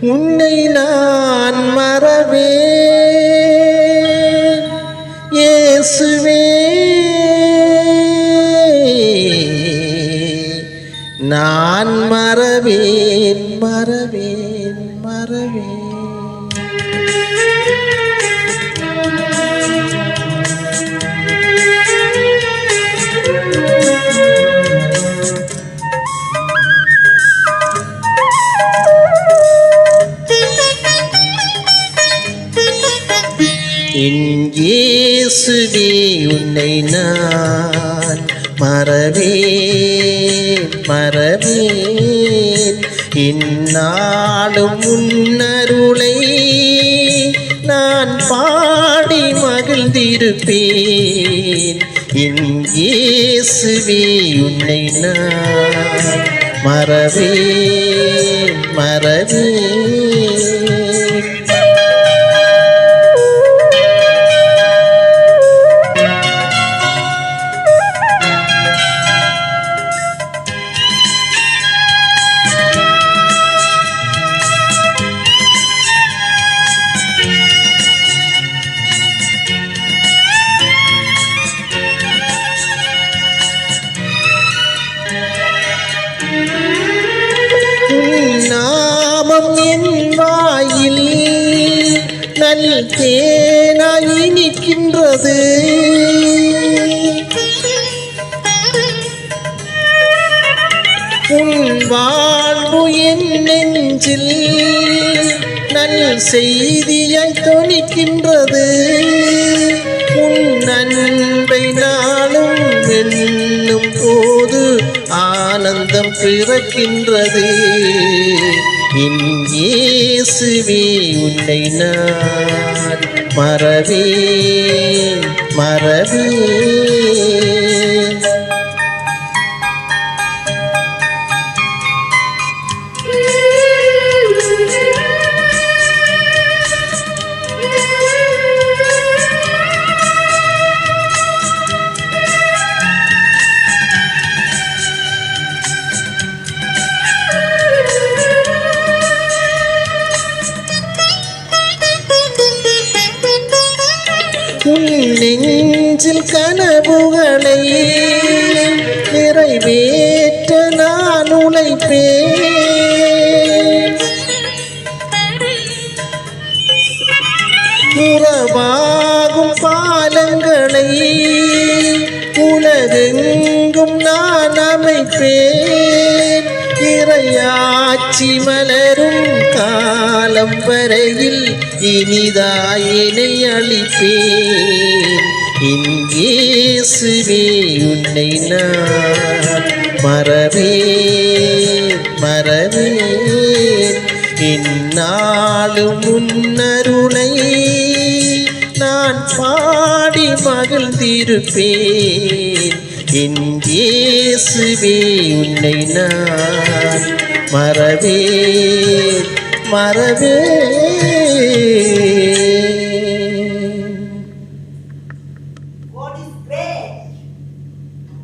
உன்னை நான் மறவே இயேசுவே. நான் மறவேன் மறவேன் மறவேன். இயேசுவே உன்னை நான் மறவேன் மறவேன். இந்நாளும் முன்னருளை நான் பாடி மகிழ்ந்திருப்பேன். என் இயேசுவே உன்னை நான் மறவேன் மறவேன். நல் தேனாய் நிற்கின்றது. உன் வாழ்வு என் நெஞ்சில் நல் செய்தியை துணிக்கின்றது உன் அன்பை நாளும் என்னும் போது ஆனந்தம் பிறக்கின்றது. இயேசுவே உன்னை நான் மறவே மறவே நெஞ்சில் கனவுகளை நிறைவேற்ற நான் உழைப்பேன். உறவாகும் பாலங்களை உலகெங்கும் நான் அமைப்பேன். இறையாட்சி மலரும் காலம் வரையில் இனிதாயினை அளிப்பேன் இங்கேசுவே உன்னை நான் மறவே மறவேன் இந்நாளும் முன்னருளை நான் பாடி மகிழ்ந்திருப்பேன். இங்கேசுவே உன்னை நான் மறவே மறவே.